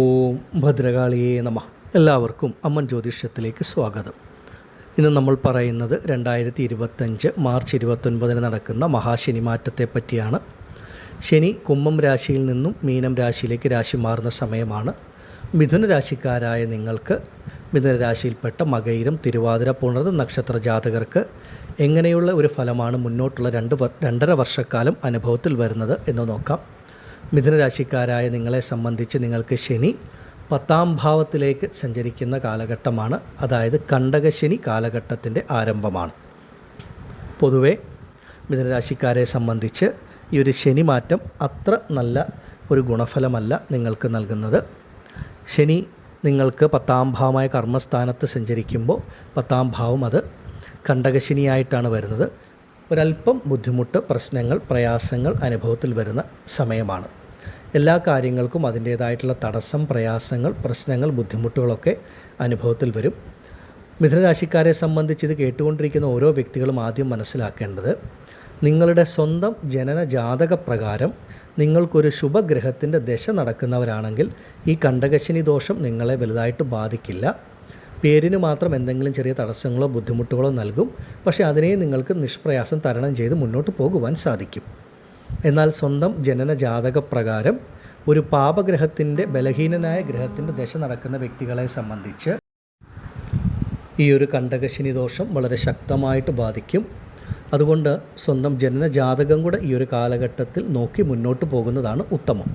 ഓം ഭദ്രകാളിയേ നമ. എല്ലാവർക്കും അമ്മൻ ജ്യോതിഷത്തിലേക്ക് സ്വാഗതം. ഇന്ന് നമ്മൾ പറയുന്നത് രണ്ടായിരത്തി ഇരുപത്തഞ്ച് മാർച്ച് ഇരുപത്തൊൻപതിന് നടക്കുന്ന മഹാശനി മാറ്റത്തെ പറ്റിയാണ്. ശനി കുംഭം രാശിയിൽ നിന്നും മീനം രാശിയിലേക്ക് രാശി മാറുന്ന സമയമാണ്. മിഥുന രാശിക്കാരായ നിങ്ങൾക്ക് മിഥുന രാശിയിൽപ്പെട്ട മകയിരം തിരുവാതിര പുണർത് നക്ഷത്ര ജാതകർക്ക് എങ്ങനെയുള്ള ഒരു ഫലമാണ് മുന്നോട്ടുള്ള രണ്ട് രണ്ടര വർഷക്കാലം അനുഭവത്തിൽ വരുന്നത് എന്ന് നോക്കാം. മിഥുന രാശിക്കാരായ നിങ്ങളെ സംബന്ധിച്ച് നിങ്ങൾക്ക് ശനി പത്താം ഭാവത്തിലേക്ക് സഞ്ചരിക്കുന്ന കാലഘട്ടമാണ്. അതായത് കണ്ടകശനി കാലഘട്ടത്തിന്റെ ആരംഭമാണ്. പൊതുവെ മിഥുനരാശിക്കാരെ സംബന്ധിച്ച് ഈ ഒരു ശനി മാറ്റം അത്ര നല്ല ഒരു ഗുണഫലമല്ല നിങ്ങൾക്ക് നൽകുന്നത്. ശനി നിങ്ങൾക്ക് പത്താം ഭാവമായ കർമ്മസ്ഥാനത്ത് സഞ്ചരിക്കുമ്പോൾ പത്താം ഭാവം അത് കണ്ടകശനിയായിട്ടാണ് വരുന്നത്. ഒരല്പം ബുദ്ധിമുട്ട് പ്രശ്നങ്ങൾ പ്രയാസങ്ങൾ അനുഭവത്തിൽ വരുന്ന സമയമാണ്. എല്ലാ കാര്യങ്ങൾക്കും അതിന്റേതായിട്ടുള്ള തടസ്സം പ്രയാസങ്ങൾ പ്രശ്നങ്ങൾ ബുദ്ധിമുട്ടുകളൊക്കെ അനുഭവത്തിൽ വരും. മിഥുനരാശിക്കാരെ സംബന്ധിച്ച് ഇത് കേട്ടുകൊണ്ടിരിക്കുന്ന ഓരോ വ്യക്തികളും ആദ്യം മനസ്സിലാക്കേണ്ടത് നിങ്ങളുടെ സ്വന്തം ജനന ജാതക പ്രകാരം നിങ്ങൾക്കൊരു ശുഭഗ്രഹത്തിന്റെ ദശ നടക്കുന്നവരാണെങ്കിൽ ഈ കണ്ടകശിനി ദോഷം നിങ്ങളെ വലുതായിട്ട് ബാധിക്കില്ല. പേരിന് മാത്രം എന്തെങ്കിലും ചെറിയ തടസ്സങ്ങളോ ബുദ്ധിമുട്ടുകളോ നൽകും. പക്ഷേ അതിനെ നിങ്ങൾക്ക് നിഷ്പ്രയാസം തരണം ചെയ്ത് മുന്നോട്ട് പോകുവാൻ സാധിക്കും. എന്നാൽ സ്വന്തം ജനന ജാതക പ്രകാരം ഒരു പാപഗ്രഹത്തിന്റെ ബലഹീനനായ ഗ്രഹത്തിന്റെ ദശ നടക്കുന്ന വ്യക്തികളെ സംബന്ധിച്ച് ഈ ഒരു കണ്ടകശനി ദോഷം വളരെ ശക്തമായിട്ട് ബാധിക്കും. അതുകൊണ്ട് സ്വന്തം ജനന ജാതകം കൂടെ ഈ ഒരു കാലഘട്ടത്തിൽ നോക്കി മുന്നോട്ട് പോകുന്നതാണ് ഉത്തമം.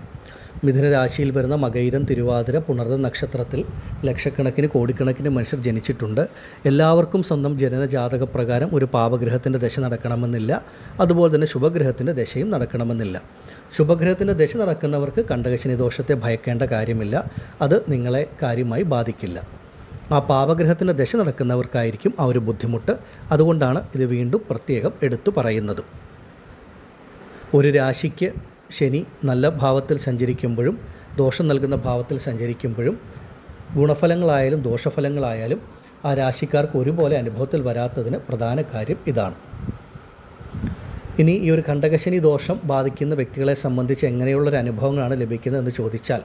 മിഥുന രാശിയിൽ വരുന്ന മകൈരം തിരുവാതിര പുണർത നക്ഷത്രത്തിൽ ലക്ഷക്കണക്കിന് കോടിക്കണക്കിന് മനുഷ്യർ ജനിച്ചിട്ടുണ്ട്. എല്ലാവർക്കും സ്വന്തം ജനന ജാതക പ്രകാരം ഒരു പാപഗ്രഹത്തിന്റെ ദശ നടക്കണമെന്നില്ല. അതുപോലെ തന്നെ ശുഭഗ്രഹത്തിന്റെ ദശയും നടക്കണമെന്നില്ല. ശുഭഗ്രഹത്തിന്റെ ദശ നടക്കുന്നവർക്ക് കണ്ടകശനി ദോഷത്തെ ഭയക്കേണ്ട കാര്യമില്ല. അത് നിങ്ങളെ കാര്യമായി ബാധിക്കില്ല. ആ പാപഗ്രഹത്തിന്റെ ദശ നടക്കുന്നവർക്കായിരിക്കും ആ ഒരു ബുദ്ധിമുട്ട്. അതുകൊണ്ടാണ് ഇത് വീണ്ടും പ്രത്യേകം എടുത്തു പറയുന്നത്. ഒരു രാശിക്ക് ശനി നല്ല ഭാവത്തിൽ സഞ്ചരിക്കുമ്പോഴും ദോഷം നൽകുന്ന ഭാവത്തിൽ സഞ്ചരിക്കുമ്പോഴും ഗുണഫലങ്ങളായാലും ദോഷഫലങ്ങളായാലും ആ രാശിക്കാർക്ക് ഒരുപോലെ അനുഭവത്തിൽ വരാത്തതിന് പ്രധാന കാര്യം ഇതാണ്. ഇനി ഈ ഒരു കണ്ടകശനി ദോഷം ബാധിക്കുന്ന വ്യക്തികളെ സംബന്ധിച്ച് എങ്ങനെയുള്ളൊരു അനുഭവങ്ങളാണ് ലഭിക്കുന്നതെന്ന് ചോദിച്ചാൽ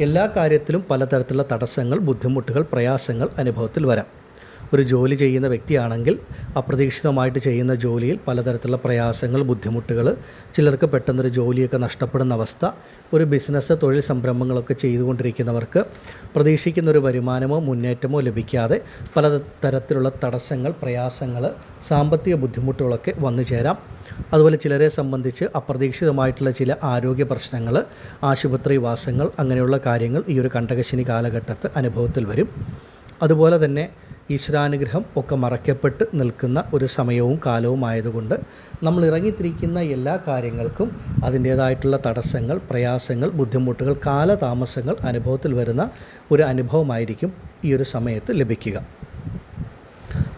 എല്ലാ കാര്യത്തിലും പലതരത്തിലുള്ള തടസ്സങ്ങൾ ബുദ്ധിമുട്ടുകൾ പ്രയാസങ്ങൾ അനുഭവത്തിൽ വരാം. ഒരു ജോലി ചെയ്യുന്ന വ്യക്തിയാണെങ്കിൽ അപ്രതീക്ഷിതമായിട്ട് ചെയ്യുന്ന ജോലിയിൽ പലതരത്തിലുള്ള പ്രയാസങ്ങൾ ബുദ്ധിമുട്ടുകൾ ചിലർക്ക് പെട്ടെന്നൊരു ജോലിയൊക്കെ നഷ്ടപ്പെടുന്ന അവസ്ഥ ഒരു ബിസിനസ് തൊഴിൽ സംരംഭങ്ങളൊക്കെ ചെയ്തുകൊണ്ടിരിക്കുന്നവർക്ക് പ്രതീക്ഷിക്കുന്ന ഒരു വരുമാനമോ മുന്നേറ്റമോ ലഭിക്കാതെ പല തരത്തിലുള്ള തടസ്സങ്ങൾ പ്രയാസങ്ങൾ സാമ്പത്തിക ബുദ്ധിമുട്ടുകളൊക്കെ വന്നു ചേരാം. അതുപോലെ ചിലരെ സംബന്ധിച്ച് അപ്രതീക്ഷിതമായിട്ടുള്ള ചില ആരോഗ്യ പ്രശ്നങ്ങൾ ആശുപത്രി വാസങ്ങൾ അങ്ങനെയുള്ള കാര്യങ്ങൾ ഈ ഒരു കണ്ടകശിനി കാലഘട്ടത്ത് അനുഭവത്തിൽ വരും. അതുപോലെ തന്നെ ഈശ്വരാനുഗ്രഹം ഒക്കെ മറയ്ക്കപ്പെട്ട് നിൽക്കുന്ന ഒരു സമയവും കാലവും ആയതുകൊണ്ട് നമ്മൾ ഇറങ്ങിത്തിരിക്കുന്ന എല്ലാ കാര്യങ്ങൾക്കും അതിന്റേതായിട്ടുള്ള തടസ്സങ്ങൾ പ്രയാസങ്ങൾ ബുദ്ധിമുട്ടുകൾ കാലതാമസങ്ങൾ അനുഭവത്തിൽ വരുന്ന ഒരു അനുഭവമായിരിക്കും ഈ ഒരു സമയത്ത് ലഭിക്കുക.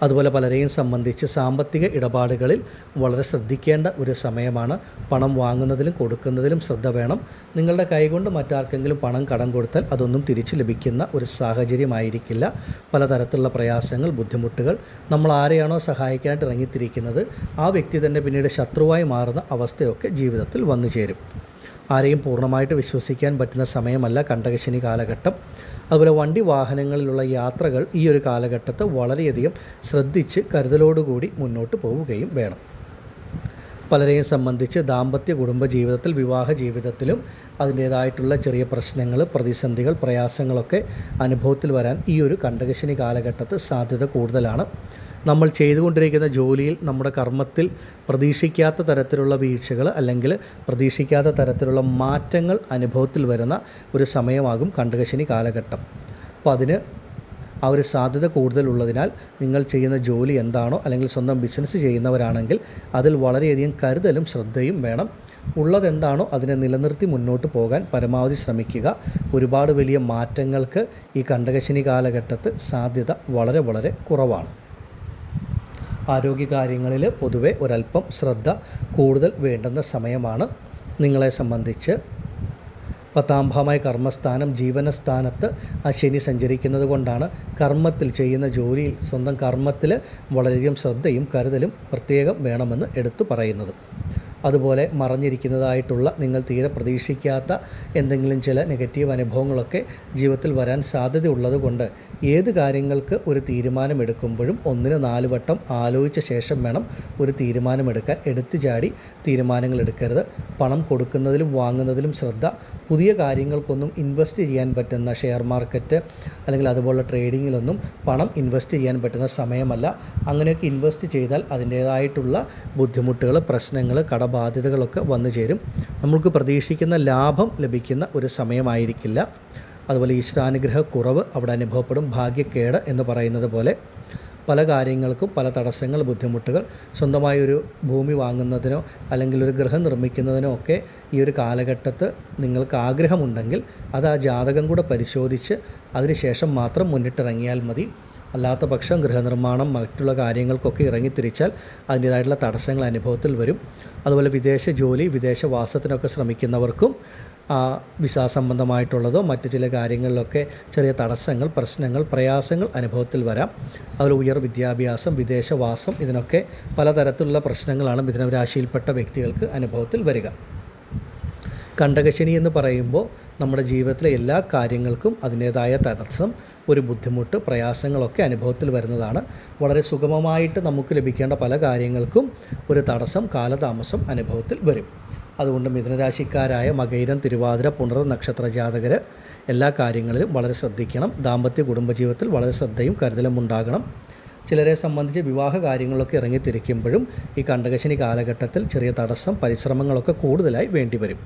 അതുപോലെ പലരെയും സംബന്ധിച്ച് സാമ്പത്തിക ഇടപാടുകളിൽ വളരെ ശ്രദ്ധിക്കേണ്ട ഒരു സമയമാണ്. പണം വാങ്ങുന്നതിലും കൊടുക്കുന്നതിലും ശ്രദ്ധ വേണം. നിങ്ങളുടെ കൈകൊണ്ട് മറ്റാർക്കെങ്കിലും പണം കടം കൊടുത്താൽ അതൊന്നും തിരിച്ചു ലഭിക്കുന്ന ഒരു സാഹചര്യമായിരിക്കില്ല. പലതരത്തിലുള്ള പ്രയാസങ്ങൾ ബുദ്ധിമുട്ടുകൾ നമ്മൾ ആരെയാണോ സഹായിക്കാനായിട്ട് ഇറങ്ങിത്തിരിക്കുന്നത് ആ വ്യക്തി തന്നെ പിന്നീട് ശത്രുവായി മാറുന്ന അവസ്ഥയൊക്കെ ജീവിതത്തിൽ വന്നു ചേരും ആരെയും പൂർണമായിട്ട് വിശ്വസിക്കാൻ പറ്റുന്ന സമയമല്ല കണ്ടകശനി കാലഘട്ടം. അതുപോലെ വണ്ടി വാഹനങ്ങളിലുള്ള യാത്രകൾ ഈ ഒരു കാലഘട്ടത്ത് വളരെയധികം ശ്രദ്ധിച്ച് കരുതലോടുകൂടി മുന്നോട്ട് പോവുകയും വേണം. പലരെയും സംബന്ധിച്ച് ദാമ്പത്യ കുടുംബ ജീവിതത്തിൽ വിവാഹ ജീവിതത്തിലും അതിന്റേതായിട്ടുള്ള ചെറിയ പ്രശ്നങ്ങൾ പ്രതിസന്ധികൾ പ്രയാസങ്ങളൊക്കെ അനുഭവത്തിൽ വരാൻ ഈ ഒരു കണ്ടകശനി കാലഘട്ടത്ത് സാധ്യത കൂടുതലാണ്. നമ്മൾ ചെയ്തുകൊണ്ടിരിക്കുന്ന ജോലിയിൽ നമ്മുടെ കർമ്മത്തിൽ പ്രതീക്ഷിക്കാത്ത തരത്തിലുള്ള വീഴ്ചകൾ അല്ലെങ്കിൽ പ്രതീക്ഷിക്കാത്ത തരത്തിലുള്ള മാറ്റങ്ങൾ അനുഭവത്തിൽ വരുന്ന ഒരു സമയമാകും കണ്ടകശനി കാലഘട്ടം. അപ്പോൾ അതിന് ആ ഒരു സാധ്യത കൂടുതലുള്ളതിനാൽ നിങ്ങൾ ചെയ്യുന്ന ജോലി എന്താണോ അല്ലെങ്കിൽ സ്വന്തം ബിസിനസ് ചെയ്യുന്നവരാണെങ്കിൽ അതിൽ വളരെയധികം കരുതലും ശ്രദ്ധയും വേണം. ഉള്ളതെന്താണോ അതിനെ നിലനിർത്തി മുന്നോട്ട് പോകാൻ പരമാവധി ശ്രമിക്കുക. ഒരുപാട് വലിയ മാറ്റങ്ങൾക്ക് ഈ കണ്ടകശനി കാലഘട്ടത്ത് സാധ്യത വളരെ വളരെ കുറവാണ്. ആരോഗ്യകാര്യങ്ങളിൽ പൊതുവെ ഒരല്പം ശ്രദ്ധ കൂടുതൽ വേണ്ടുന്ന സമയമാണ്. നിങ്ങളെ സംബന്ധിച്ച് പത്താം ഭാവമായ കർമ്മസ്ഥാനം ജീവനസ്ഥാനത്ത് ആ ശനി സഞ്ചരിക്കുന്നത് കൊണ്ടാണ് കർമ്മത്തിൽ ചെയ്യുന്ന ജോലിയിൽ സ്വന്തം കർമ്മത്തിൽ വളരെയധികം ശ്രദ്ധയും കരുതലും പ്രത്യേകം വേണമെന്ന് എടുത്തു പറയുന്നത്. അതുപോലെ മറഞ്ഞിരിക്കുന്നതായിട്ടുള്ള നിങ്ങൾ തീരെ പ്രതീക്ഷിക്കാത്ത എന്തെങ്കിലും ചില നെഗറ്റീവ് അനുഭവങ്ങളൊക്കെ ജീവിതത്തിൽ വരാൻ സാധ്യതയുള്ളത് കൊണ്ട് ഏത് കാര്യങ്ങൾക്ക് ഒരു തീരുമാനമെടുക്കുമ്പോഴും ഒന്നിന് നാല് വട്ടം ആലോചിച്ച ശേഷം വേണം ഒരു തീരുമാനമെടുക്കാൻ. എടുത്തു ചാടി തീരുമാനങ്ങൾ എടുക്കരുത്. പണം കൊടുക്കുന്നതിലും വാങ്ങുന്നതിലും ശ്രദ്ധ. പുതിയ കാര്യങ്ങൾക്കൊന്നും ഇൻവെസ്റ്റ് ചെയ്യാൻ പറ്റുന്ന ഷെയർ മാർക്കറ്റ് അല്ലെങ്കിൽ അതുപോലുള്ള ട്രേഡിങ്ങിലൊന്നും പണം ഇൻവെസ്റ്റ് ചെയ്യാൻ പറ്റുന്ന സമയമല്ല. അങ്ങനെയൊക്കെ ഇൻവെസ്റ്റ് ചെയ്താൽ അതിന്റേതായിട്ടുള്ള ബുദ്ധിമുട്ടുകൾ പ്രശ്നങ്ങൾ കടബാധ്യതകളൊക്കെ വന്നു ചേരും. നമ്മൾക്ക് പ്രതീക്ഷിക്കുന്ന ലാഭം ലഭിക്കുന്ന ഒരു സമയമായിരിക്കില്ല. അതുപോലെ ഈശ്വരാനുഗ്രഹ കുറവ് അവിടെ അനുഭവപ്പെടും. ഭാഗ്യക്കേട് എന്ന് പറയുന്നത് പോലെ പല കാര്യങ്ങൾക്കും പല തടസ്സങ്ങൾ ബുദ്ധിമുട്ടുകൾ സ്വന്തമായൊരു ഭൂമി വാങ്ങുന്നതിനോ അല്ലെങ്കിൽ ഒരു ഗൃഹം നിർമ്മിക്കുന്നതിനോ ഒക്കെ ഈ ഒരു കാലഘട്ടത്ത് നിങ്ങൾക്ക് ആഗ്രഹമുണ്ടെങ്കിൽ അത് ആ ജാതകം കൂടെ പരിശോധിച്ച് അതിനുശേഷം മാത്രം മുന്നിട്ടിറങ്ങിയാൽ മതി. അല്ലാത്ത പക്ഷം ഗൃഹനിർമ്മാണം മറ്റുള്ള കാര്യങ്ങൾക്കൊക്കെ ഇറങ്ങിത്തിരിച്ചാൽ അതിന്റേതായിട്ടുള്ള തടസ്സങ്ങൾ അനുഭവത്തിൽ വരും. അതുപോലെ വിദേശ ജോലി വിദേശവാസത്തിനൊക്കെ ശ്രമിക്കുന്നവർക്കും വിസ സംബന്ധമായിട്ടുള്ളതോ മറ്റ് ചില കാര്യങ്ങളിലൊക്കെ ചെറിയ തടസ്സങ്ങൾ പ്രശ്നങ്ങൾ പ്രയാസങ്ങൾ അനുഭവത്തിൽ വരാം. അതുപോലെ ഉയർ വിദ്യാഭ്യാസം വിദേശവാസം ഇതിനൊക്കെ പലതരത്തിലുള്ള പ്രശ്നങ്ങളാണ് മിഥുനം രാശിയിൽപ്പെട്ട വ്യക്തികൾക്ക് അനുഭവത്തിൽ വരിക. കണ്ടകശനി എന്ന് പറയുമ്പോൾ നമ്മുടെ ജീവിതത്തിലെ എല്ലാ കാര്യങ്ങൾക്കും അതിന്റേതായ തടസ്സം ഒരു ബുദ്ധിമുട്ട് പ്രയാസങ്ങളൊക്കെ അനുഭവത്തിൽ വരുന്നതാണ്. വളരെ സുഗമമായിട്ട് നമുക്ക് ലഭിക്കേണ്ട പല കാര്യങ്ങൾക്കും ഒരു തടസ്സം കാലതാമസം അനുഭവത്തിൽ വരും. അതുകൊണ്ട് മിഥുനരാശിക്കാരായ മകൈരം തിരുവാതിര പുണർ നക്ഷത്ര ജാതകർ എല്ലാ കാര്യങ്ങളിലും വളരെ ശ്രദ്ധിക്കണം. ദാമ്പത്യ കുടുംബജീവിതത്തിൽ വളരെ ശ്രദ്ധയും കരുതലും ഉണ്ടാകണം. ചിലരെ സംബന്ധിച്ച് വിവാഹ കാര്യങ്ങളൊക്കെ ഇറങ്ങിത്തിരിക്കുമ്പോഴും ഈ കണ്ടകശനി കാലഘട്ടത്തിൽ ചെറിയ തടസ്സം പരിശ്രമങ്ങളൊക്കെ കൂടുതലായി വേണ്ടിവരും.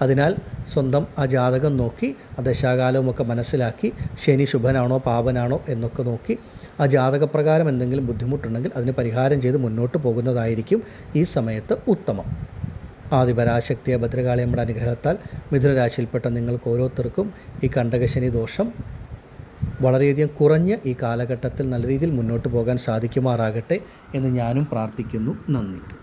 അതിനാൽ സ്വന്തം ആ ജാതകം നോക്കി ആ ദശാകാലവുമൊക്കെ മനസ്സിലാക്കി ശനി ശുഭനാണോ പാപനാണോ എന്നൊക്കെ നോക്കി ആ ജാതകപ്രകാരം എന്തെങ്കിലും ബുദ്ധിമുട്ടുണ്ടെങ്കിൽ അതിന് പരിഹാരം ചെയ്ത് മുന്നോട്ട് പോകുന്നതായിരിക്കും ഈ സമയത്ത് ഉത്തമം. ആദിപരാശക്തിയെ ഭദ്രകാളി നമ്മുടെ അനുഗ്രഹത്താൽ മിഥുനരാശിയിൽപ്പെട്ട നിങ്ങൾക്ക് ഓരോരുത്തർക്കും ഈ കണ്ടകശനി ദോഷം വളരെയധികം കുറഞ്ഞ് ഈ കാലഘട്ടത്തിൽ നല്ല രീതിയിൽ മുന്നോട്ട് പോകാൻ സാധിക്കുമാറാകട്ടെ എന്ന് ഞാനും പ്രാർത്ഥിക്കുന്നു. നന്ദി.